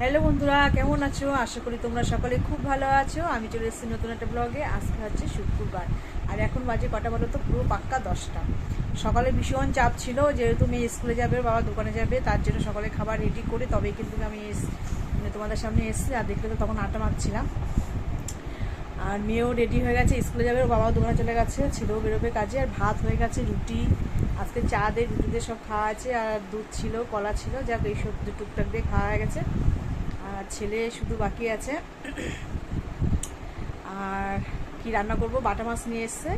Hello বন্ধুরা, কেমন আছো? আশা করি তোমরা সকলে খুব ভালো আছো। আমি চলে এসেছি নতুন একটা ব্লগে আজকে হচ্ছে শুক্রবার। আর এখন বাজে কটা বলো তো? পুরো পাক্কা দশটা। সকালে ভীষণ চাপ ছিল, যেহেতু মেয়ে স্কুলে যাবে, বাবা দোকানে যাবে, তার জন্য সকালে খাবার রেডি করে তবেই কিন্তু আমি মানে তোমাদের সামনে এসেছি। আর দেখলে তো তখন আটা মাখছিলাম আর মেয়েও রেডি হয়ে গেছে, স্কুলে যাবে বাবাও দোকানে চলে গেছে, ছেলেও বেরোবে কাজে। আর ভাত হয়ে গেছে, রুটি। আজকে চা দিয়ে রুটি দিয়ে সব খাওয়া আছে, আর দুধ ছিল, কলা ছিল। যাক এই সব টুকটাক দিয়ে খাওয়া হয়ে গেছে। ছেলে শুধু বাকি আছে। আর কি রান্না করব? বাটা মাছ নিয়ে এসছে।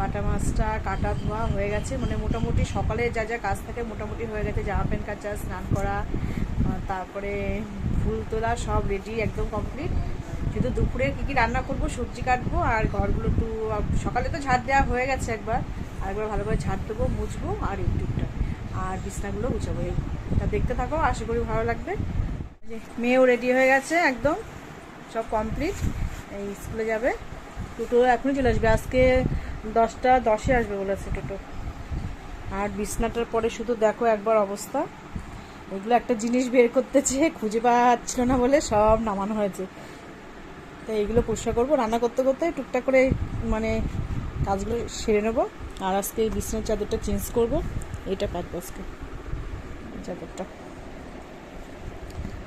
বাটা মাছটা কাটা ধোয়া হয়ে গেছে। মানে মোটামুটি সকালে যা যা কাজ থাকে মোটামুটি হয়ে গেছে। জামা প্যান্ট কাচা, স্নান করা তারপরে ফুল তোলা সব রেডি একদম কমপ্লিট শুধু দুপুরে কী কী রান্না করব, সবজি কাটবো আর ঘরগুলো একটু, সকালে তো ঝাড় দেওয়া হয়ে গেছে একবার। আর একবার ভালোভাবে ঝাড় দেবো, মুছবো আর একটুটা আর বিছনাগুলো গুছাবো। তা দেখতে থাকো, আশা করি ভালো লাগবে। মেয়েও রেডি হয়ে গেছে একদম, সব কমপ্লিট এই স্কুলে যাবে। টোটো এখনই চলে আসবে। আজকে দশটা, দশে আসবে বলেছে টোটো। আর বিছনাটার পরে শুধু দেখো একবার অবস্থা। এগুলো একটা জিনিস বের করতেছে, খুঁজে পাচ্ছিল না বলে সব নামানো হয়েছে। তো এইগুলো পরিষ্কার করব। রান্না করতে করতে টুকটাক করে মানে কাজগুলো সেরে নেব। আর আজকে এই বিছনার চাদরটা চেঞ্জ করব। এইটা কাটবো আজকে। চাদরটা।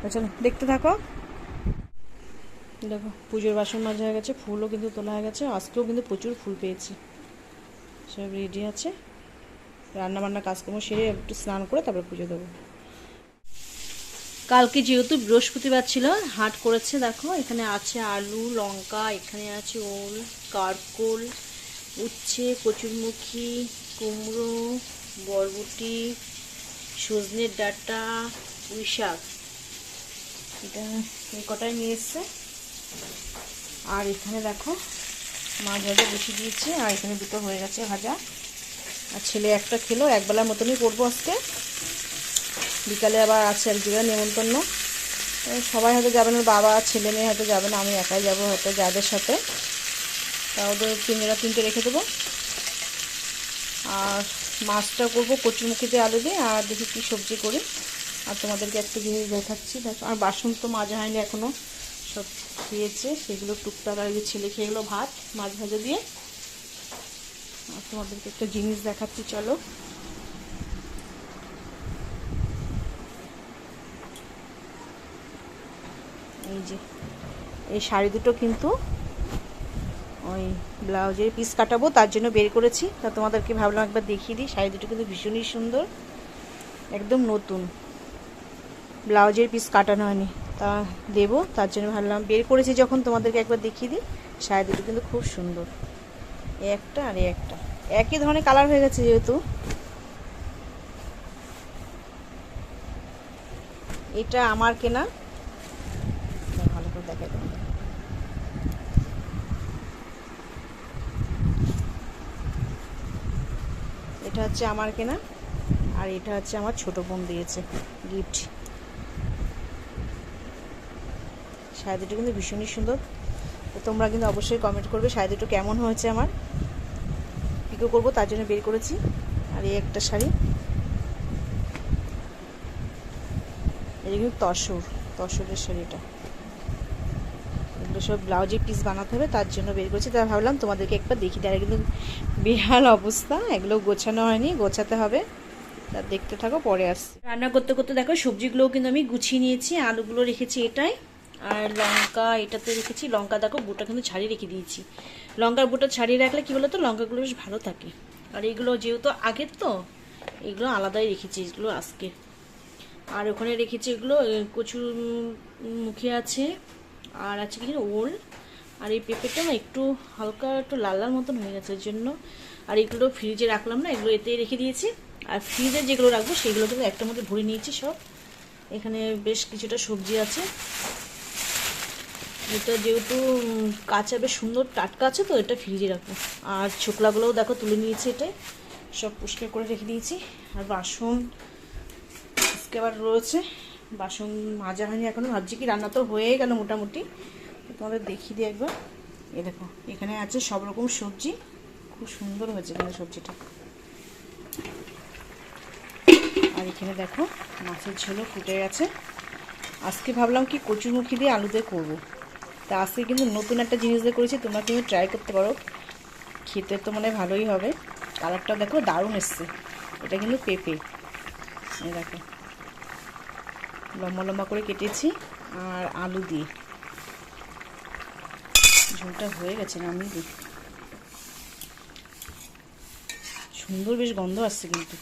তো চলো, দেখতে থাকো। দেখো, পুজোর বাসন মাজা হয়ে গেছে, ফুলও কিন্তু তোলা হয়ে গেছে, আজকেও কিন্তু প্রচুর ফুল পেয়েছি। সব রেডি আছে। রান্না বান্না কাজকর্ম সেরে একটু স্নান করে তারপরে পুজো দেবো। কালকে যেহেতু বৃহস্পতিবার ছিল, হাট করেছে দেখো, এখানে আছে আলু, লঙ্কা, এখানে আছে ওল, কারকোল, উচ্ছে, কচুরমুখী, কুমড়ো, বরবটি সজনের ডাঁটা, পুঁই শাক। এটা এই কটাই নিয়ে এসছে। আর এখানে দেখো মাছ ভাজা বসিয়ে দিয়েছে, আর এখানে দুটো হয়ে গেছে ভাজা। আর ছেলে একটা খেলো, একবেলার মতনই করব আজকে। বিকালে আবার আছে এক জায়গায় নেমন্তন্ন সবাই হয়তো যাবে না, বাবা ছেলে মেয়ে হয়তো যাবে না, আমি একাই যাব হয়তো যাদের সাথে। তা ওদের তিনজনা তিনটে রেখে দেবো। আর মাছটা করব কচুরমুখিতে আলু দিয়ে, আর দেখি কী সবজি করি। আর তোমাদেরকে একটা জিনিস দেখাচ্ছি, দেখো, আর বাসন তো মাজা হয়নি এখনও সব খেয়েছে সেগুলো টুকটাক আর ছেলে খেয়ে গেলো ভাত, মাছ ভাজা দিয়ে। আর তোমাদেরকে একটা জিনিস দেখাচ্ছি, চলো। এই যে, এই শাড়ি দুটো কিন্তু ওই ব্লাউজের পিস কাটাবো, তার জন্য বের করেছি। তা তোমাদেরকে ভাবলাম একবার দেখিয়ে দিই, শাড়ি দুটো কিন্তু ভীষণই সুন্দর, একদম নতুন। ব্লাউজের পিস কাটানো হয়নি। তা দেবো, তার জন্য ভাবলাম বের করেছি যখন তোমাদেরকে একবার দেখিয়ে দিই। শাড়ি দুটো কিন্তু খুব সুন্দর। একটা আর একটা। একই ধরনের কালার হয়ে গেছে যেহেতু। এটা আমার কেনা। ভালো করে দেখাই। এটা হচ্ছে আমার কেনা। আর এটা হচ্ছে আমার ছোট বোন দিয়েছে গিফট শাড়ি দুটো কিন্তু ভীষণই সুন্দর। তো তোমরা কিন্তু অবশ্যই কমেন্ট করবে শাড়ি দুটো কেমন হয়েছে আমার? পিকো করব? তার জন্য বের করেছি। আর এই একটা শাড়ি। এটা কিন্তু তসর, তসরের শাড়িটা এগুলো সব ব্লাউজের পিস বানাতে হবে, তার জন্য বের করেছি। তাই ভাবলাম তোমাদেরকে একবার দেখি। দেয় কিন্তু বেহাল অবস্থা, এগুলো গোছানো হয়নি, গোছাতে হবে। তা দেখতে থাকো, পরে আসছি। রান্না করতে করতে দেখো, সবজিগুলোও কিন্তু আমি গুছিয়ে নিয়েছি, আলুগুলো রেখেছি এটাই। আর লঙ্কা এটাতে রেখেছি। লঙ্কা দেখো বুটা কিন্তু ছাড়িয়ে রেখে দিয়েছি। লঙ্কার বুটা ছাড়িয়ে রাখলে কি বলতো? লঙ্কাগুলো বেশ ভালো থাকে। আর এগুলো যেহেতু আগের তো, এগুলো আলাদাই রেখেছি, এগুলো আজকে। আর ওখানে রেখেছি এগুলো কচুর মুখে আছে, আর আছে কি ওল। আর এই পেঁপেটা না একটু হালকা, একটু লাল লাল মতন হয়ে গেছে ওই জন্য। আর এগুলো ফ্রিজে রাখলাম না, এগুলো এতেই রেখে দিয়েছি। আর ফ্রিজে যেগুলো রাখব, সেগুলো কিন্তু একটা মধ্যে ভরে নিয়েছি সব। এখানে বেশ কিছুটা সবজি আছে। এটা যেহেতু কাঁচা বেশ সুন্দর টাটকা আছে তো, এটা ফ্রিজে রাখব। আর ছোকলাগুলোও দেখো, তুলে নিয়েছি এটাই সব পরিষ্কার করে রেখে দিয়েছি। আর বাসন, আজকে আবার রয়েছে। বাসন মাজা হয়নি এখনও ভাবছি কি রান্না তো হয়ে গেল মোটামুটি। তোমাদের দেখিয়ে দিই একবার। এ দেখো, এখানে আছে সব রকম সবজি। খুব সুন্দর হয়েছে কিন্তু সবজিটা। আর এখানে দেখো, মাছের ঝোলও ফুটে গেছে। আজকে ভাবলাম কি কচুরমুখী দিয়ে আলুতে করব। তা আজকে কিন্তু নতুন একটা জিনিস দিয়ে করেছি, তোমরা কিন্তু ট্রাই করতে পারো। খেতে তো মানে ভালোই হবে। কালারটা দেখো, দারুণ এসছে। এটা কিন্তু পেঁপে। দেখো। লম্বা লম্বা করে কেটেছি, আর আলু দিয়ে। ঝোলটা হয়ে গেছে নামিয়ে দিই। সুন্দর বেশ গন্ধ আসছে কিন্তু।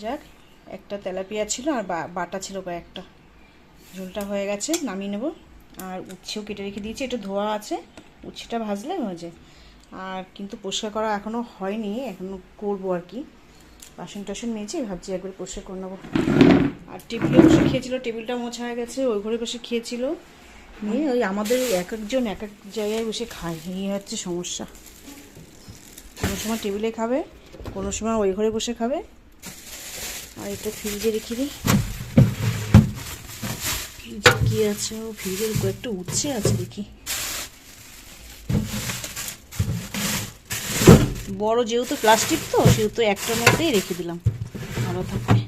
যাক, একটা তেলাপিয়া ছিল আর বাটা ছিল কয়েকটা। ঝোলটা হয়ে গেছে, নামিয়ে নেব। আর উচ্ছেও কেটে রেখে দিয়েছি, একটু ধোয়া আছে, উচ্ছেটা ভাজলে হয়ে আর কিন্তু পরিষ্কার করা এখনও হয়নি এখনও করব আর কি। বাসন টাসন মেয়েছি ভাবছি একবার পরিষ্কার করে নেব। আর টেবিলে বসে খেয়েছিল, টেবিলটা মোছা হয়ে গেছে, ওই ঘরে বসে খেয়েছিল। নিয়ে ওই আমাদের এক একজন এক এক জায়গায় বসে খায়, এই হচ্ছে সমস্যা। কোনো সময় টেবিলে খাবে, কোনো সময় ওই ঘরে বসে খাবে। আর এটা ফ্রিজে রেখে দিই। কী আছে, ও ফ্রিজের কয়েকটা উচ্ছে আছে দেখি। বড় যেহেতু প্লাস্টিক তো, সেহেতু একটার মধ্যেই রেখে দিলাম। ভালো থাকবে।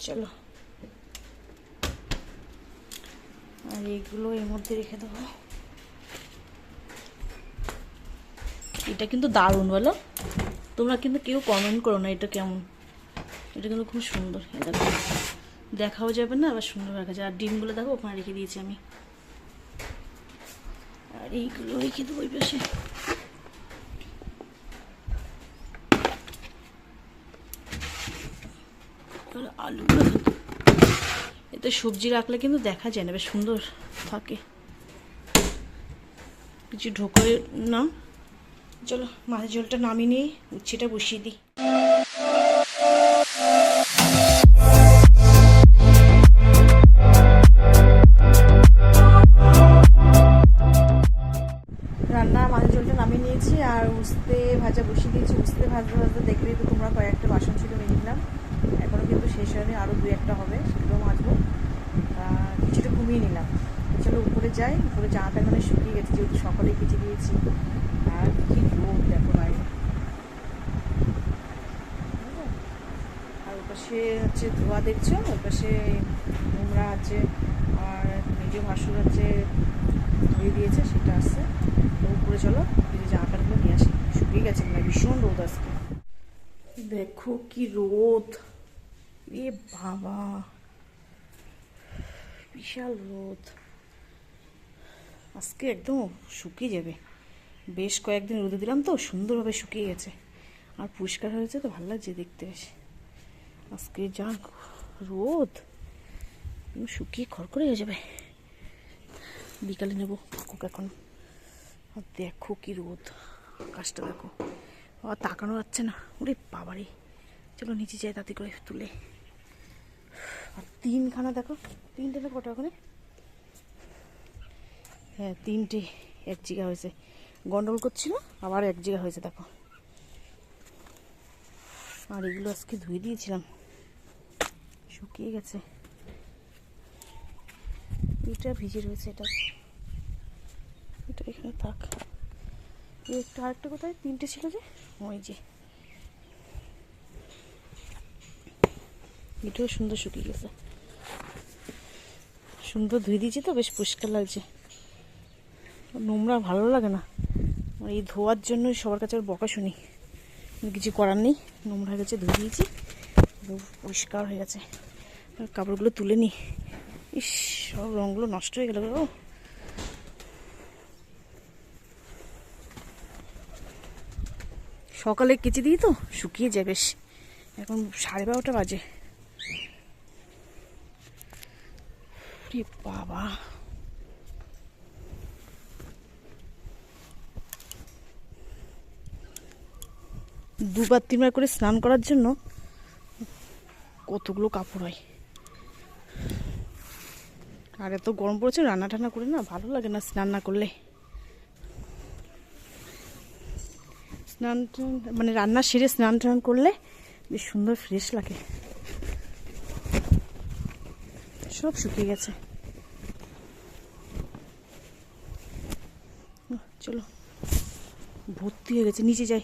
চলো। আর এগুলো এর মধ্যে রেখে দেবো। এটা কিন্তু দারুণ, বলো। তোমরা কিন্তু কেউ কমেন্ট করো না, এটা কেমন? এটা কিন্তু খুব সুন্দর দেখো। দেখাও যাবে না, আবার সুন্দর রাখা যায় আর ডিমগুলো দেখো, ওখানে রেখে দিয়েছি আমি। আর এইগুলো রেখে দেবো ওই পাশে। এতে সবজি রাখলে কিন্তু দেখা যায় না, বেশ সুন্দর থাকে। কিছু ঢোকে না। চলো, মাছের ঝোলটা নামিয়ে নিয়ে উচ্ছেটা বসিয়ে দিই। পাশে হচ্ছে ধোয়া দেখছ? ওর পাশে নোংরা আছে আর নিজে ভাসুর হচ্ছে ধুয়ে দিয়েছে, সেটা আসছে তো উপরে চলো কিছু জামা প্যান্টগুলো নিয়ে আসি। শুকিয়ে গেছে মানে ভীষণ রোদ আজকে। দেখো কি রোদ। এ বাবা, বিশাল রোদ। আজকে একদম শুকিয়ে যাবে। বেশ কয়েকদিন রোদে দিলাম তো, সুন্দরভাবে শুকিয়ে গেছে। আর পরিষ্কার হয়েছে তো, ভালো লাগছে দেখতে বেশ। আজকে যা রোদ। শুকিয়ে খড়খড়ে হয়ে যাবে। বিকালে নেব থাকুক এখন। দেখো কি রোদ। আকাশটা দেখো। আর তাকানো যাচ্ছে না। ওরে বাবারে। চলো নিচে যাই তাতে করে তুলে। আর তিনখানা দেখো। তিনটে না কটা ওখানে? হ্যাঁ তিনটে। এক জায়গা হয়েছে। গন্ডগোল করছিল, আবার এক জায়গা হয়েছে, দেখো। আর এগুলো আজকে ধুয়ে দিয়েছিলাম। শুকিয়ে গেছে। এটা ভিজে রয়েছে, এটা। এটা এখানে থাক। একটা আরেকটা কোথায়? তিনটে ছিল যে? ওই যে। এটাও সুন্দর শুকিয়ে গেছে। সুন্দর ধুয়ে দিয়েছি তো, বেশ পরিষ্কার লাগছে। নোংরা ভালো লাগে না। এই ধোয়ার জন্যই সবার কাছে বকা শুনি। কিছু করার নেই। নোংরা হয়ে গেছে, ধুয়ে দিয়েছি। পরিষ্কার হয়ে গেছে। কাপড়গুলো তুলে নিই ইস, সব রঙগুলো নষ্ট হয়ে গেল গো। সকালে কেচে দিই তো, শুকিয়ে যায় বেশ। এখন সাড়ে বারোটা বাজে। বাবা। দুবার তিনবার করে স্নান করার জন্য কতগুলো কাপড় হয়। আর এত গরম পড়েছে, রান্না টান্না করে না ভালো লাগে না স্নান না করলে। স্নান টান- মানে রান্না সেরে স্নান টান করলে বেশ সুন্দর ফ্রেশ লাগে। সব শুকিয়ে গেছে। চলো, ভর্তি হয়ে গেছে, নিচে যাই।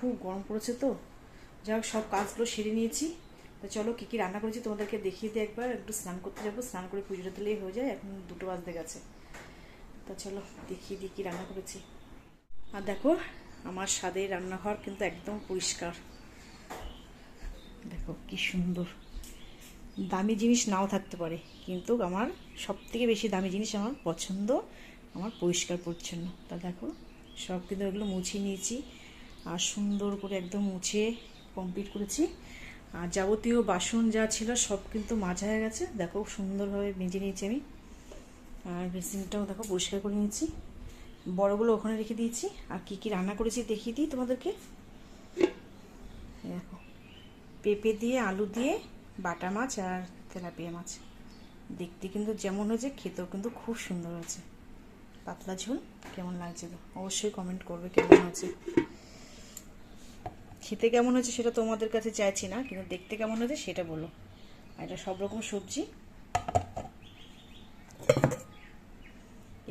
খুব গরম পড়েছে তো। যাই হোক, সব কাজগুলো সেরে নিয়েছি। তো চলো, কী কী রান্না করেছি তোমাদেরকে দেখিয়ে দিই একবার। একটু স্নান করতে যাব। স্নান করে পুজোটা দিলেই হয়ে যায়। এখন দুটো বাজতে গেছে। তা চলো, দেখিয়ে দিই কী রান্না করেছি। আর দেখো, আমার স্বাদের রান্নাঘর কিন্তু একদম পরিষ্কার। দেখো, কি সুন্দর। দামি জিনিস নাও থাকতে পারে, কিন্তু আমার সব থেকে বেশি দামি জিনিস আমার পছন্দ, আমার পরিষ্কার পরিচ্ছন্ন। তা দেখো, সব কিন্তু এগুলো মুছিয়ে নিয়েছি। আর সুন্দর করে একদম মুছে কমপ্লিট করেছি। আর যাবতীয় বাসন যা ছিল সব কিন্তু মাজা হয়ে গেছে। দেখো সুন্দরভাবে মেজে নিয়েছি আমি। আর বেসিনটাও দেখো পরিষ্কার করে নিয়েছি। বড়গুলো ওখানে রেখে দিয়েছি। আর কি কি রান্না করেছি দেখিয়ে দিই তোমাদেরকে। দেখো, পেঁপে দিয়ে, আলু দিয়ে, বাটা মাছ আর তেলাপিয়া মাছ। দেখতে কিন্তু যেমন হয়েছে, খেতেও কিন্তু খুব সুন্দর হয়েছে। পাতলা ঝোল, কেমন লাগছে অবশ্যই কমেন্ট করবে কেমন হয়েছে। খেতে কেমন হয়েছে সেটা তোমাদের কাছে চাইছি না, কিন্তু দেখতে কেমন হয়েছে সেটা বলো। আর এটা সব রকম সবজি।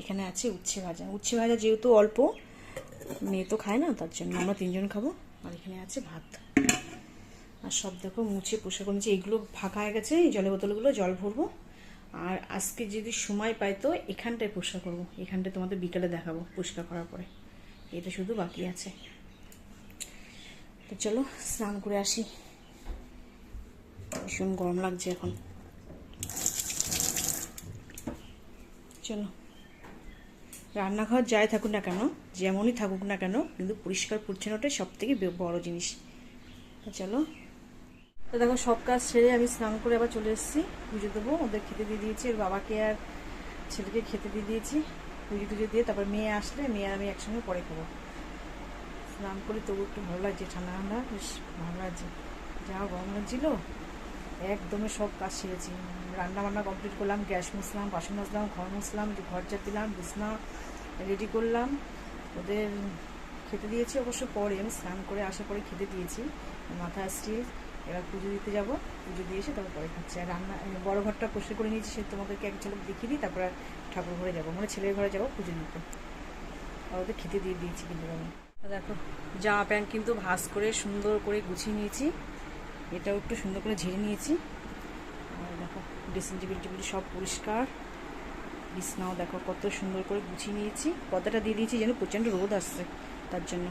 এখানে আছে উচ্ছে ভাজা। উচ্ছে ভাজা যেহেতু অল্প, মেয়ে তো খায় না, তার জন্য আমরা তিনজন খাব। আর এখানে আছে ভাত। আর সব দেখো মুছে পোষা করে এগুলো ফাঁকা হয়ে গেছে, এই জলের বোতলগুলো জল ভরবো। আর আজকে যদি সময় পাই তো এখানটায় পরিষ্কার করব। এখানটায় তোমাদের বিকালে দেখাবো পরিষ্কার করার পরে। এটা শুধু বাকি আছে। তো চলো, স্নান করে আসি। ভীষণ গরম লাগছে এখন। চলো। রান্নাঘর যাই থাকুক না কেন, যেমনই থাকুক না কেন, কিন্তু পরিষ্কার পরিচ্ছন্নটাই সব থেকে বড় জিনিস। চলো। তো দেখো, সব কাজ সেরে আমি স্নান করে আবার চলে এসেছি। পুজো দেবো, ওদের খেতে দিয়ে দিয়েছি, ওর বাবাকে আর ছেলেকে খেতে দিয়ে দিয়েছি। পুজো টুজো দিয়ে তারপর মেয়ে আসলে, মেয়ে আর আমি একসঙ্গে পরে খাব। স্নান করে, তবু একটু ভালো লাগছে। ঠান্ডা ঠান্ডা, বেশ ভালো লাগছে। যা গরম লাগছিল। একদমই সব কাজ সেরেছি। রান্না বান্না কমপ্লিট করলাম, গ্যাস মুছলাম, বাসন মাজলাম, ঘর মুছলাম ঘর চাপ দিলাম, বিছনা রেডি করলাম। ওদের খেতে দিয়েছি অবশ্য পরে আমি স্নান করে আসার পরে খেতে দিয়েছি। মাথা স্টিল এবার পুজো দিতে যাব। পুজো দিয়ে এসে তারপর পরে খাচ্ছি। আর রান্না বড় ঘরটা পরিষ্কার করে নিয়েছি, সে তোমাদেরকে এক ঝলক দেখিয়ে দিই, তারপর ঠাকুর ঘরে যাব। মানে ছেলের ঘরে যাব পুজো দিতে। আর ওদের খেতে দিয়ে দিয়েছি কিন্তু আমি। দেখো জামা প্যান্ট কিন্তু ভাস করে, সুন্দর করে গুছিয়ে নিয়েছি। এটাও একটু সুন্দর করে ঝেড়ে নিয়েছি। আর দেখো, ড্রেসিং টেবিল টেবিল সব পরিষ্কার। বিছনাও দেখো, কত সুন্দর করে গুছিয়ে নিয়েছি। পর্দাটা দিয়ে দিয়েছি যেন প্রচণ্ড রোদ আসছে তার জন্য।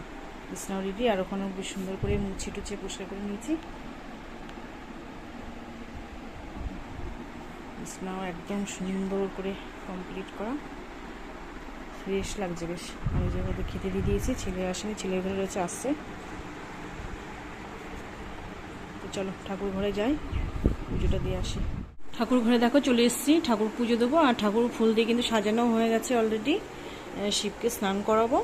বিছনাও রেডি আর ওখানেও বেশ সুন্দর করে মুছে টুছে পরিষ্কার করে নিয়েছি। বিছনাও একদম সুন্দর করে কমপ্লিট করা। ফ্রেশ লাগছে, বেশ। আমি যেভাবে খেতে দিয়ে দিয়েছি, ছেলে আসেনি, ছেলের ঘরে রয়েছে, আসছে। তো চলো, ঠাকুর ঘরে যাই, পুজোটা দিয়ে আসি। ঠাকুর ঘরে দেখো, চলে এসেছি, ঠাকুর পুজো দেবো, আর ঠাকুর ফুল দিয়ে কিন্তু সাজানো হয়ে গেছে অলরেডি শিবকে স্নান করাবো।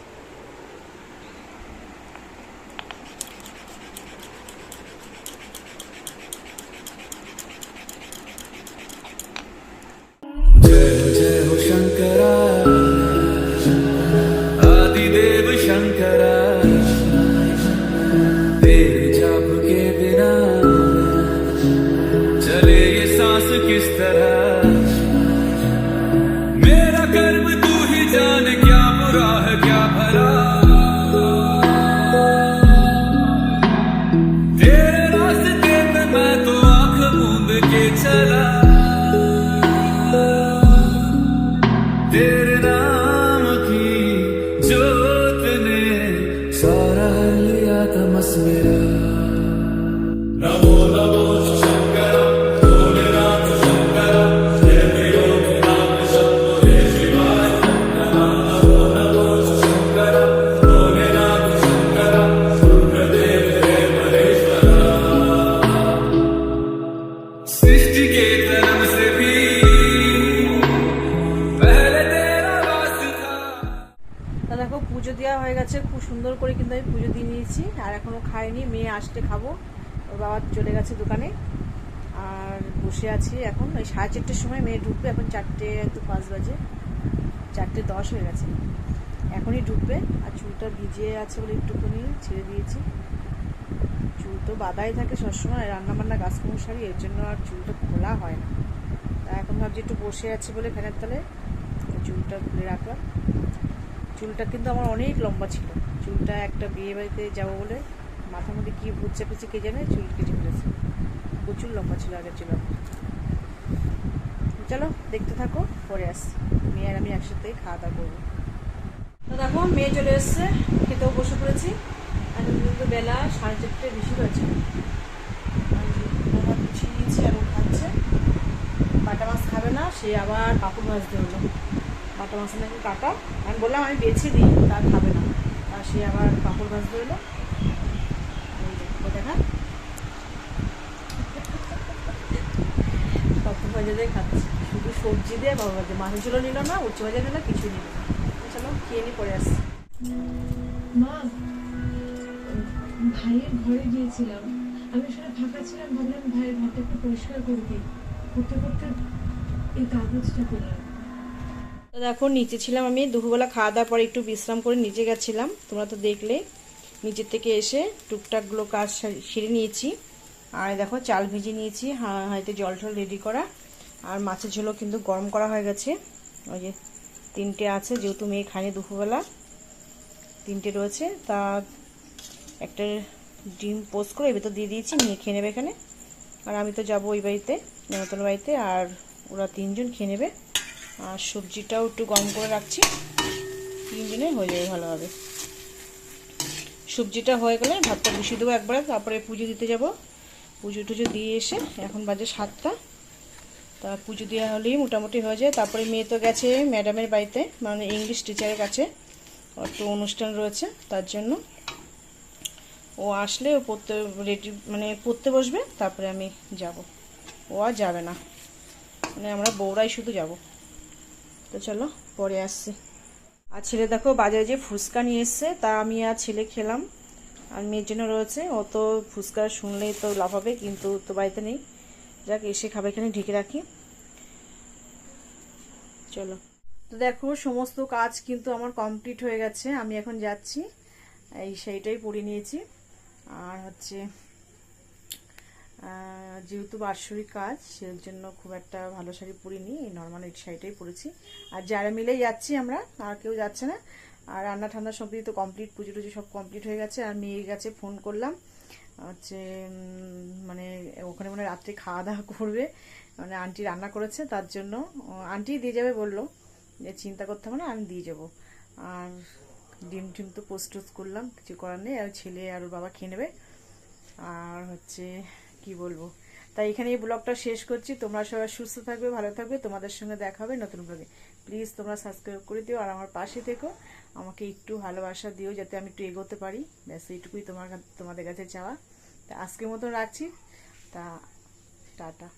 Thank you. আসতে খাব। ওর বাবা চলে গেছে দোকানে। আর বসে আছি এখন। ওই সাড়ে চারটের সময় মেয়ে ঢুকবে এখন চারটে তো পাঁচ বাজে। চারটে দশ হয়ে গেছে। এখনই ঢুকবে। আর চুলটা ভিজিয়ে আছে বলে একটুখানি ছেড়ে দিয়েছি। চুল তো বাদাই থাকে সবসময়। রান্না বান্না গাছ সারি, এর জন্য আর চুলটা খোলা হয় না। তা এখন ভাবছি একটু বসে আছি বলে ফ্যানের তলে। চুলটা খুলে রাখলাম। চুলটা কিন্তু আমার অনেক লম্বা ছিল। চুলটা একটা বিয়ে বাড়িতে যাব বলে মাথার মধ্যে কী ভুত চেপেছে কে জানে, চুল কেটে ফেলেছে। প্রচুর লম্বা ছিল, আগের ছিল। চলো, দেখতে থাকো, পরে আস মেয়ে আর আমি একসাথে খাওয়া দাওয়া করব। তো দেখো, মেয়ে চলে এসছে, খেতেও বসে পড়েছি। আর কিন্তু বেলা সাড়ে চারটে বেশি হয়েছে। আর গুছিয়ে নিয়েছি আর ও খাচ্ছে। বাটা মাছ খাবে না, সে আবার পাকুর মাছ দিয়ে হলো। বাটা মাছ নাকি কাটা। আমি বললাম আমি বেছে দিই, তা খাবে না। আর সে আবার পাকুর মাছ হলো দেখা। পাপড় ভাজা দিয়ে খাচ্ছে। শুধু সবজি দিয়ে বাবা ভাজা। মাছের ঝোলও নিল না উচ্চ ভাজা নিল কিছু নিল না। চলো খেয়ে নিয়ে পরে আসছি। মা ভাইয়ের ঘরে গিয়েছিলাম। আমি আসলে ফাঁকা ছিলাম ভাবলাম ভাইয়ের ঘরটা একটু পরিষ্কার করে দিই। করতে করতে এই কাগজটা দেখো নিচে ছিলাম আমি। দুপুরবেলা খাওয়া দাওয়ার পরে একটু বিশ্রাম করে নিচে গেছিলাম। তোমরা তো দেখলে। নিচের থেকে এসে টুকটাকগুলো কাজ সারি- নিয়েছি। আর দেখো চাল ভেজে নিয়েছি, হা- হাঁড়িতে জল টল রেডি করা। আর মাছের ঝোলও কিন্তু গরম করা হয়ে গেছে। ওই যে তিনটে আছে, যেহেতু মেয়ে খায়নি দুপুরবেলা। তিনটে রয়েছে, তা একটা ডিম পোস্ট করে এর ভেতর দিয়ে দিয়েছি, নিয়ে খেয়ে নেবে এখানে। আর আমি তো যাব ওই বাড়িতে, নেমতল বাড়িতে, আর ওরা তিনজন খেয়ে নেবে। আর সবজিটাও একটু গরম করে রাখছি। তিনজনে হয়ে যাবে ভালোভাবে। সবজিটা হয়ে গেলে ভাতটা বসিয়ে দেবো একবারে, তারপরে পুজো দিতে যাব। পুজো টুজো দিয়ে এসে এখন বাজে সাতটা। তা পুজো দেওয়া হলেই মোটামুটি হয়ে যায়। তারপরে মেয়ে তো গেছে ম্যাডামের বাড়িতে মানে ইংলিশ টিচারের কাছে। তো অনুষ্ঠান রয়েছে, তার জন্য। ও আসলে ও পড়তে রেডি মানে পড়তে বসবে, তারপরে আমি যাব। ও আর যাবে না। মানে আমরা বউরাই শুধু যাব। তো চলো, পরে আসছি। আর ছেলে দেখো, বাজারে যে ফুচকা নিয়ে এসছে, তা আমি আর ছেলে খেলাম। আর মেয়ের জন্য রয়েছে, ও তো ফুচকা শুনলেই তো লাফাবে কিন্তু তো বাড়িতে নেই। যাক, এসে খাবে এখানে ঢেকে রাখি। চলো। তো দেখো, সমস্ত কাজ কিন্তু আমার কমপ্লিট হয়ে গেছে, আমি এখন যাচ্ছি। এই সেইটাই পরে নিয়েছি। আর হচ্ছে যেহেতু বাৎসরিক কাজ সেই জন্য খুব একটা ভালো শাড়ি পরিনি নর্মাল এই শাড়িটাই পরেছি। আর যারা মিলেই যাচ্ছি আমরা, আর কেউ যাচ্ছে না। আর রান্না ঠান্না সব তো কমপ্লিট পুজো টুজো সব কমপ্লিট হয়ে গেছে। আর মেয়ের কাছে ফোন করলাম, হচ্ছে মানে ওখানে মানে রাত্রে খাওয়া দাওয়া করবে। মানে আন্টি রান্না করেছে, তার জন্য আন্টি দিয়ে যাবে বলল যে, চিন্তা করতে হবে না, আমি দিয়ে যাব। আর ডিম টিম তো পোস্ট করলাম, কিছু করার নেই। আর ছেলে আর ওর বাবা খেয়ে নেবে। আর হচ্ছে কি বলব? তাই এখানে এই ব্লগটা শেষ করছি। তোমরা সবাই সুস্থ থাকবে, ভালো থাকবে। তোমাদের সঙ্গে দেখা হবে নতুন ব্লগে। প্লিজ তোমরা সাবস্ক্রাইব করে দিও আর আমার পাশে থেকো। আমাকে একটু ভালোবাসা দিও যাতে আমি একটু এগোতে পারি। ব্যাস, এইটুকুই তোমার তোমাদের কাছে চাওয়া। তা আজকের মতন রাখছি। তা, টাটা।